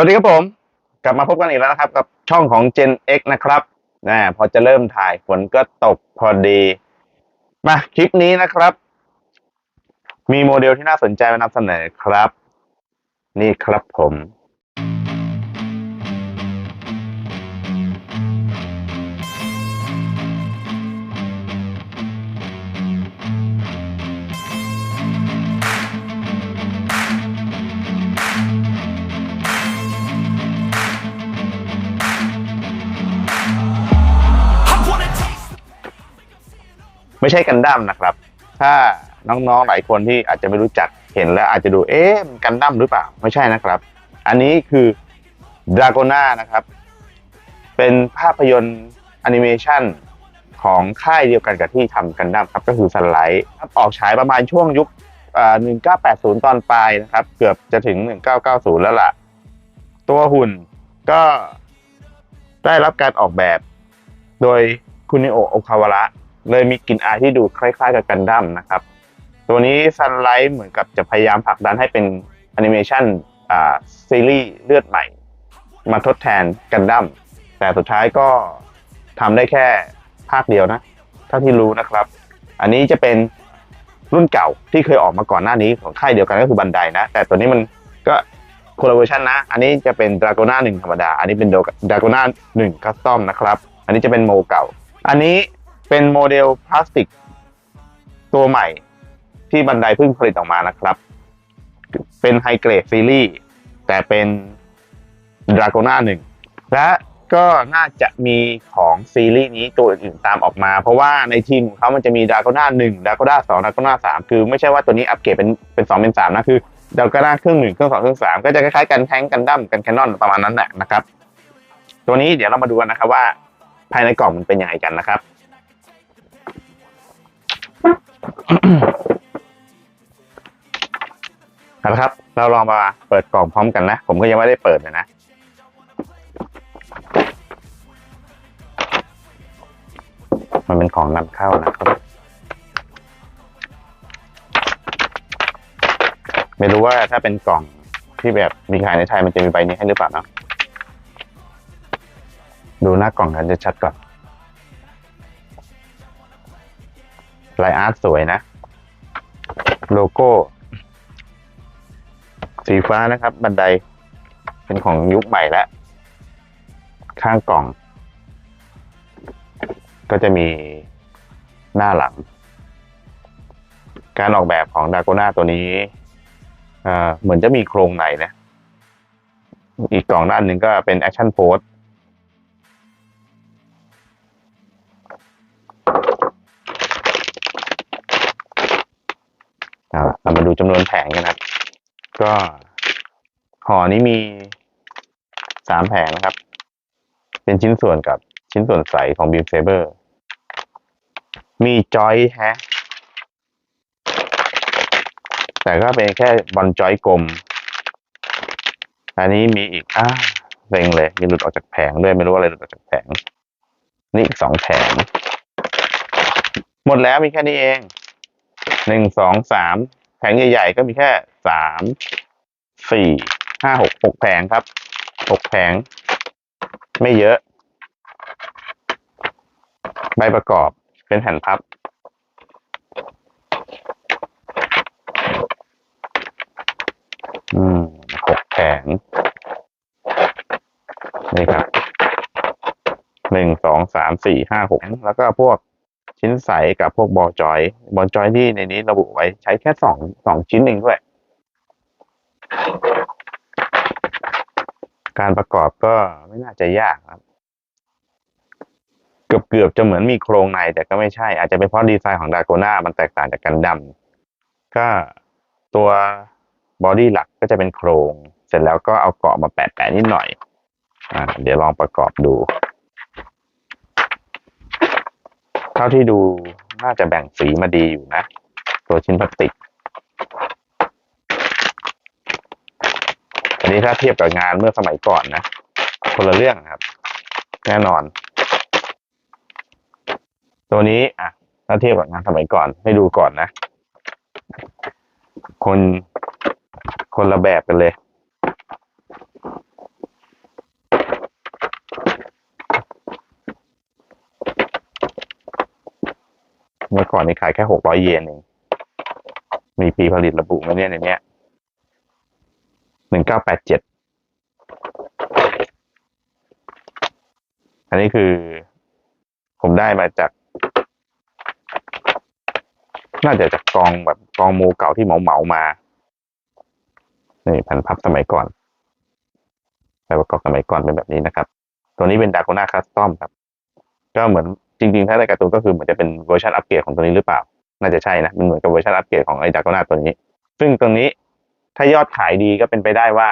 วัสดีครับผม กลับมาพบกันอีกแล้วนะครับ กับช่องของ Gen X นะครับนะพอจะเริ่มถ่ายฝนก็ตกพอดี มาคลิปนี้นะครับ มีโมเดลที่น่าสนใจมานำเสนอครับ นี่ครับผม ไม่ใช่กันดั้มนะครับ ถ้าน้องๆหลายคนที่อาจจะไม่รู้จักเห็นแล้วอาจจะดูเอ๊ะมันกันดั้มหรือเปล่าไม่ใช่นะครับ อันนี้คือดราโกนานะครับ เป็นภาพยนตร์แอนิเมชันของค่ายเดียวกันกับที่ทำกันดั้มครับก็คือสไลด์ออกฉายประมาณช่วงยุค1980 ตอนปลายนะครับ เกือบจะถึง 1990 แล้วล่ะ ตัวหุ่นก็ได้รับการออกแบบ โดยคุนิโอโอคาวาระ เลยมีกลิ่นอายที่ดูคล้ายๆกับกันดั้มนะครับ ตัวนี้ซันไลท์เหมือนกับจะพยายามผลักดันให้เป็นแอนิเมชันอ่าซีรีส์เลือดใหม่ มาทดแทนกันดั้มแต่สุดท้ายก็ทำได้แค่ภาคเดียวนะเท่าที่รู้นะครับ อันนี้จะเป็นรุ่นเก่าที่เคยออกมาก่อนหน้านี้ของค่ายเดียวกันก็คือบันไดนะ แต่ตัวนี้มันก็คนละเวอร์ชันนะ อันนี้จะเป็นดราโกนาหนึ่งธรรมดา อันนี้เป็นดราโกนาหนึ่งคัสตอมนะครับ อันนี้จะเป็นโมเก่า อันนี้ เป็นโมเดลพลาสติก ตัวใหม่ที่บันไดเพิ่งผลิตออกมานะครับ เป็นไฮเกรดซีรีส์แต่เป็นดราโกนาหนึ่งและก็น่าจะมีของซีรีส์นี้ตัวอื่นๆตามออกมา เพราะว่าในทีมของเขามันจะมีดราโกนาหนึ่งดราโกนาสองดราโกนาสามคือไม่ใช่ว่าตัวนี้อัปเกรดเป็นเป็นสองเป็นสามนะคือดราโกนาเครื่องหนึ่งเครื่องสองเครื่องสามก็จะคล้ายๆกันแทงกันดั้มกันแคนนอนประมาณนั้นแหละนะครับ ตัวนี้เดี๋ยวเรามาดูกันนะครับว่า ภายในกล่องมันเป็นยังไงกันนะครับ เอาละครับ เราลองมาเปิดกล่องพร้อมกันนะ ผมก็ยังไม่ได้เปิดเลยนะ มันเป็นของนำเข้านะครับ ไม่รู้ว่าถ้าเป็นกล่องที่แบบมีขายในไทยมันจะมีใบนี้ให้หรือเปล่านะดูหน้ากล่องกันจะชัดก่อน ลายอาร์ตสวยนะ โลโก้ สีฟ้านะครับ บันได เป็นของยุคใหม่แล้ว ข้างกล่อง ก็จะมีหน้าหลัง การออกแบบของดาโกนาตัวนี้เหมือนจะมีโครงไหนนะ อีกกล่องด้านหนึ่งก็เป็นแอคชั่นโพส เรามาดูจำนวนแผงกันนะครับ ก็ห่อนี้มีสามแผงนะครับ เป็นชิ้นส่วนกับชิ้นส่วนใสของบีมเซเบอร์มีจอยแฮะ แต่ก็เป็นแค่บอลจอยกลม อันนี้มีอีกอ้าเซ็งเลย มีหลุดออกจากแผงด้วย ไม่รู้อะไรหลุดออกจากแผง นี่อีกสองแผง หมดแล้วมีแค่นี้เองหนึ่งสองสาม แผงใหญ่ๆก็มีแค่สามสี่ห้าหกหกแผงครับหกแผง ไม่เยอะ ใบประกอบเป็นแผ่นพับ อืมหกแผง นี่ครับหนึ่งสองสามสี่ห้าหกแล้วก็พวก ชิ้นใสกับพวกบอลจอยบอลจอยที่ในนี้ระบุไว้ใช้แค่สองสองชิ้นเองด้วย การประกอบก็ไม่น่าจะยากครับ เกือบเกือบจะเหมือนมีโครงในแต่ก็ไม่ใช่ อาจจะเป็นเพราะดีไซน์ของดาโกนามันแตกต่างจากกันดัมก็ตัวบอดี้หลักก็จะเป็นโครง เสร็จแล้วก็เอาเกาะมาแปะๆนิดหน่อยอ่าเดี๋ยวลองประกอบดู เท่าที่ดูน่าจะแบ่งสีมาดีอยู่นะ ตัวชิ้นพลาสติก อันนี้ถ้าเทียบกับงานเมื่อสมัยก่อนนะ คนละเรื่องครับ แน่นอน ตัวนี้อะถ้าเทียบกับงานสมัยก่อน ให้ดูก่อนนะ คนคนละแบบกันเลย ก่อนนี่ขายแค่หกร้อยเยนเอง มีปีผลิตระบุมาเนี่ยในเนี้ยหนึ่งเก้าแปดเจ็ด อันนี้คือ ผมได้มาจาก น่าจะจากกองแบบกองมูเก่าที่เหมาเหมามา นี่แผ่นพับสมัยก่อนแบบประกอบสมัยก่อนเป็นแบบนี้นะครับ ตัวนี้เป็นดา g ก n นาคัสตอมครับ ก็เหมือน จริงๆ ถ้าในการ์ตูนก็คือเหมือนจะเป็นเวอร์ชันอัปเกรดของตัวนี้หรือเปล่า น่าจะใช่นะมันเหมือนกับเวอร์ชันอัปเกรดของไอ้ดาก n นาตัวนี้ ซึ่งตัวนี้ถ้ายอดขายดีก็เป็นไปได้ว่า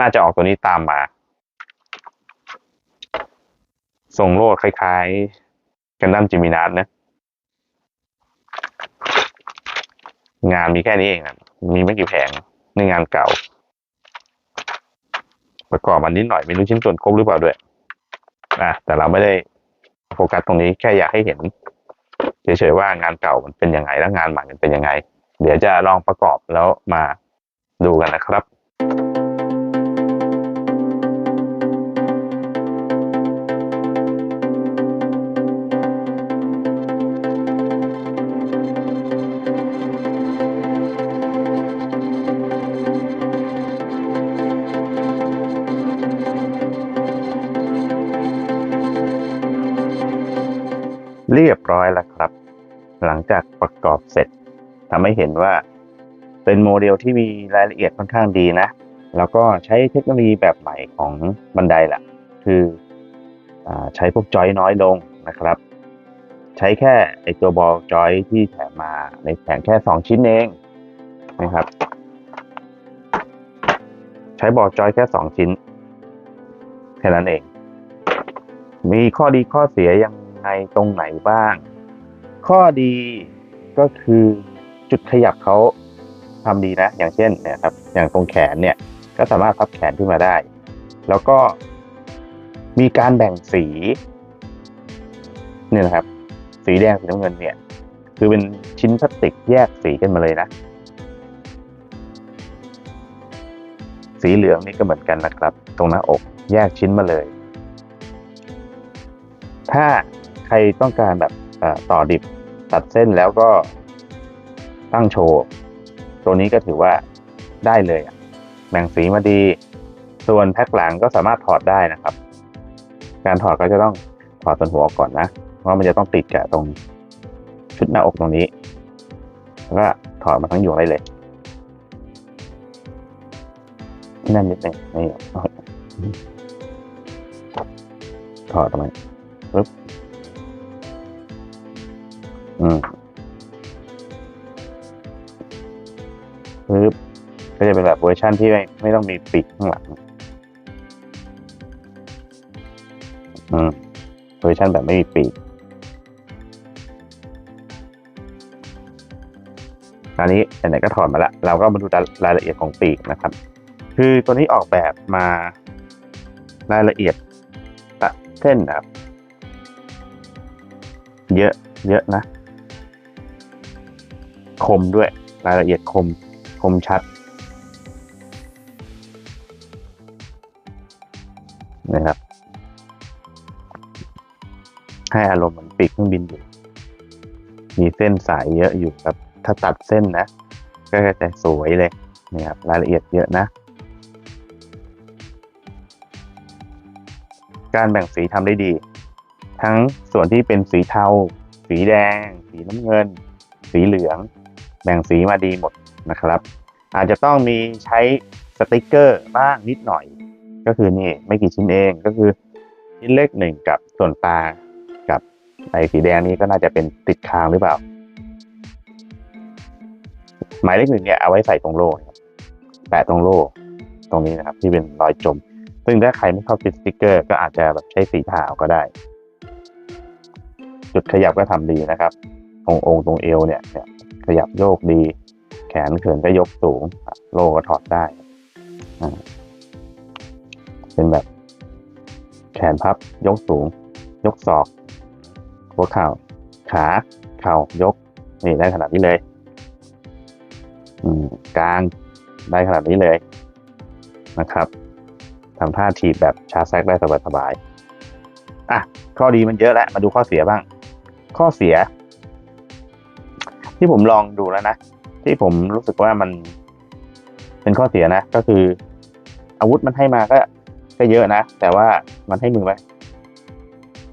น่าจะออกตัวนี้ตามมาทรงโลดคล้ายๆ กันดั้มจิมินาสนะ งานมีแค่นี้เองอะมีไม่กี่แผงในงานเก่า ประกอบมันนิดหน่อยไม่รู้ชิ้นส่วนครบหรือเปล่าด้วยนะแต่เราไม่ได้ โฟกัสตรงนี้แค่อยากให้เห็นเฉยๆว่างานเก่ามันเป็นยังไงแล้วงานใหม่มันเป็นยังไง เดี๋ยวจะลองประกอบแล้วมาดูกันนะครับ เรียบร้อยแล้วครับ หลังจากประกอบเสร็จทำให้เห็นว่าเป็นโมเดลที่มีรายละเอียดค่อนข้างดีนะ แล้วก็ใช้เทคโนโลยีแบบใหม่ของบันไดแหละคืออใช้พวกจอยน้อยลงนะครับ ใช้แค่ไอตัวบอลจอยที่แถมมาในแผงแค่ 2 ชิ้นเองนะครับ ใช้บอลจอยแค่ 2 ชิ้นแค่นั้นเอง มีข้อดีข้อเสียยัง ไงตรงไหนบ้าง ข้อดีก็คือจุดขยับเขาทำดีนะ อย่างเช่นเนี่ยครับ อย่างตรงแขนเนี่ย ก็สามารถพับแขนขึ้นมาได้ แล้วก็มีการแบ่งสีเนี่ยนะครับ สีแดงสีน้ำเงินเนี่ย คือเป็นชิ้นพลาสติกแยกสีกันมาเลยนะ สีเหลืองนี่ก็เหมือนกันนะครับ ตรงหน้าอกแยกชิ้นมาเลย ถ้า ใครต้องการแบบต่อดิบตัดเส้นแล้วก็ตั้งโชว์ ตัวนี้ก็ถือว่าได้เลยแบ่งสีมาดี ส่วนแพ็คหลังก็สามารถถอดได้นะครับ การถอดก็จะต้องถอดส่วนหัวออกก่อนนะ เพราะมันจะต้องติดกับตรงชุดหน้าอกตรงนี้ แล้วก็ถอดมาทั้งยวงได้เลยแน่นนิดหนึ่งนี่ถอดออกมาปึ๊บ อืมปึ๊บก็จะเป็นแบบเวอร์ชันที่ไม่ไม่ต้องมีปีกข้างหลังอืมเวอร์ชันแบบไม่มีปีกอันนี้ไหนๆก็ถอดมาแล้วเราก็มาดูรายละเอียดของปีกนะครับ คือตัวนี้ออกแบบมารายละเอียดตัดเส้นนะครับ เยอะ เยอะนะ คมด้วย รายละเอียดคมคมชัดนะครับ ให้อารมณ์เหมือนปีกเครื่องบินอยู่ มีเส้นสายเยอะอยู่ครับ ถ้าตัดเส้นนะ ก็จะสวยเลยนี่ครับรายละเอียดเยอะนะ การแบ่งสีทำได้ดี ทั้งส่วนที่เป็นสีเทา สีแดง สีน้ำเงิน สีเหลือง แบ่งสีมาดีหมดนะครับ อาจจะต้องมีใช้สติกเกอร์บ้างนิดหน่อย ก็คือนี่ไม่กี่ชิ้นเองก็คือชิ้นเล็กหนึ่งกับส่วนตากับไอ้สีแดงนี้ก็น่าจะเป็นติดคางหรือเปล่า หมายเลขหนึ่งเนี่ยเอาไว้ใส่ตรงโล่ครับแปะตรงโล่ตรงนี้นะครับ ที่เป็นรอยจม ซึ่งถ้าใครไม่ชอบติดสติกเกอร์ ก็อาจจะแบบใช้สีขาวก็ได้ จุดขยับก็ทำดีนะครับ ตรงองค์ตรงเอวเนี่ย ขยับโยกดี แขนเขินก็ยกสูง โลก็ถอดได้ เป็นแบบ แขนพับยกสูง ยกศอก หัวเข่า ขา เข่ายก นี่ได้ขนาดนี้เลย กลางได้ขนาดนี้เลยนะครับทำท่าถีบแบบชาแซกได้สบายๆอะ ข้อดีมันเยอะแล้ว มาดูข้อเสียบ้าง ข้อเสีย ที่ผมลองดูแล้วนะ ที่ผมรู้สึกว่ามันเป็นข้อเสียนะ ก็คือ อาวุธมันให้มาก็ก็เยอะนะ แต่ว่ามันให้มือไป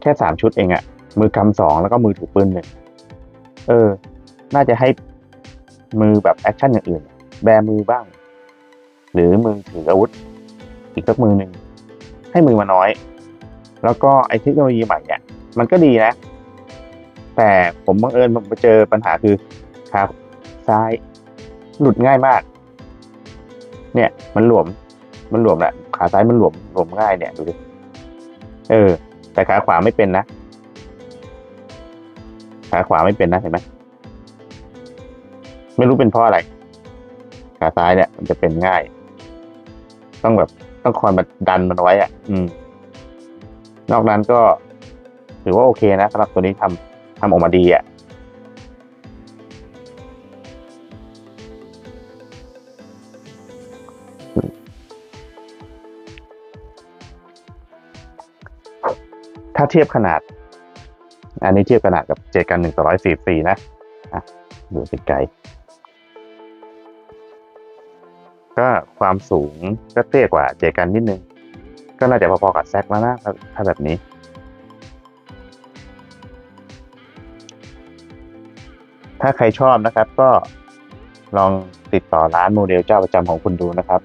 แค่สามชุดเองอะมือกำสองแล้วก็มือถือปืนหนึ่งเออ น่าจะให้มือแบบแอคชั่นอย่างอื่น แบมือบ้าง หรือมือถืออาวุธ อีกสักมือหนึ่งให้มือมาน้อย แล้วก็ไอเทคโนโลยีใหม่เนี่ยมันก็ดีนะ แต่ผมบังเอิญผมไปเจอปัญหาคือขาซ้ายหลุดง่ายมาก เนี่ย มันหลวม มันหลวมแหละขาซ้ายมันหลวมหลวมง่ายเนี่ยดูดิเออ แต่ขาขวาไม่เป็นนะขาขวาไม่เป็นนะเห็นไหมไม่รู้เป็นเพราะอะไร ขาซ้ายเนี่ย มันจะเป็นง่าย ต้องแบบต้องคอยมาดันมันไว้อะอืม นอกนั้นก็ถือว่าโอเคนะสำหรับตัวนี้ทำ ทำออกมาดีอะ่ะถ้าเทียบขนาด อันนี้เทียบขนาดกับเจกันหนึ่งต่อร้อยสี่สี่นะอะดูไกล ก็ความสูงก็เตี้ยกว่าเจกันนิดนึง ก็น่าจะพอๆกับแซกแล้วนะถ้าแบบนี้ ถ้าใครชอบนะครับก็ลองติดต่อร้านโมเดลเจ้าประจำของคุณดูนะครับ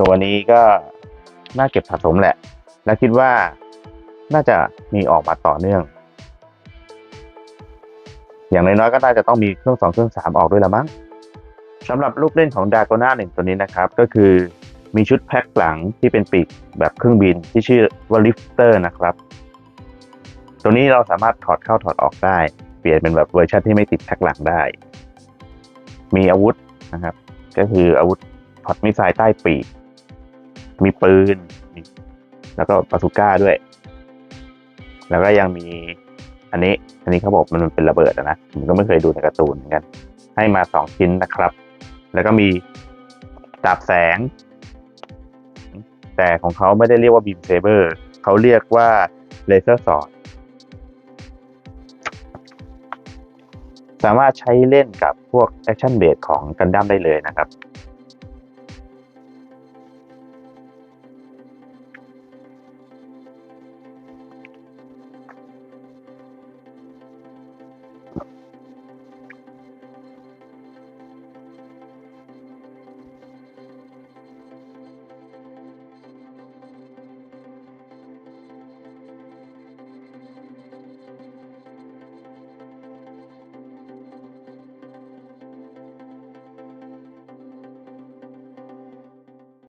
ตัวนี้ก็น่าเก็บสะสมแหละ และคิดว่าน่าจะมีออกมาต่อเนื่อง อย่างน้อยๆก็น่าจะต้องมีเครื่องสองเครื่องสามออกด้วยละมั้งสำหรับลูกเล่นของดาก o น่าหนึ่งตัวนี้นะครับ ก็คือมีชุดแพ็คหลังที่เป็นปีกแบบเครื่องบินที่ชื่อว่าลิฟเตอร์นะครับ ตัวนี้เราสามารถถอดเข้าถอดออกได้ ปลี่ยนเป็นแบบเวอร์ชันที่ไม่ติดแพ็คหลังได้ มีอาวุธนะครับ ก็คืออาวุธพอดมิสไซล์ใต้ปีก มีปืน แล้วก็ปาซูก้าด้วย แล้วก็ยังมีอันนี้ อันนี้เขาบอกมันเป็นระเบิดนะ ผมก็ไม่เคยดูในการ์ตูนเหมือนกัน ให้มาสองชิ้นนะครับ แล้วก็มีดาบแสง แต่ของเขาไม่ได้เรียกว่าบีมเซเบอร์ เขาเรียกว่าเลเซอร์สอด สามารถใช้เล่นกับพวกแอคชั่นเบสของกันดั้มได้เลยนะครับ